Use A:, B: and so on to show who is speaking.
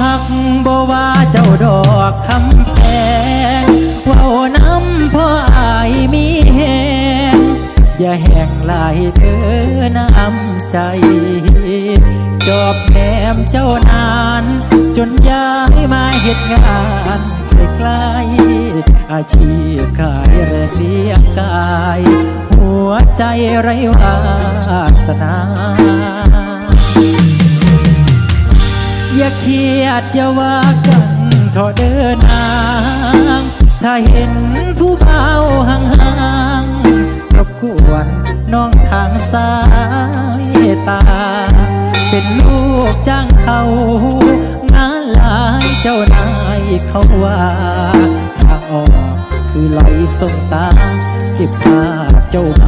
A: หักบ่ว่าเจ้าดอกคำแพงเว้าน้ำพ่ออายมีแหงอย่าแห่งลายเธอน้ำใจ จอบแหมเจ้านาน จนย้ายมาเหตุงานไกลๆอาชีพขายแรงเลี้ยงกาย หัวใจไร้วาสนา อย่าเครียดอย่าว่ากันเถอเดินทาง ถ้าเห็นผู้เบาห่างๆรบกวนน้องทางสายตา เป็นลูกจ้างเขางานหลายเจ้านายเขาว่าทางออกคือไหลส่งตาเก็บภาพเจ้ามา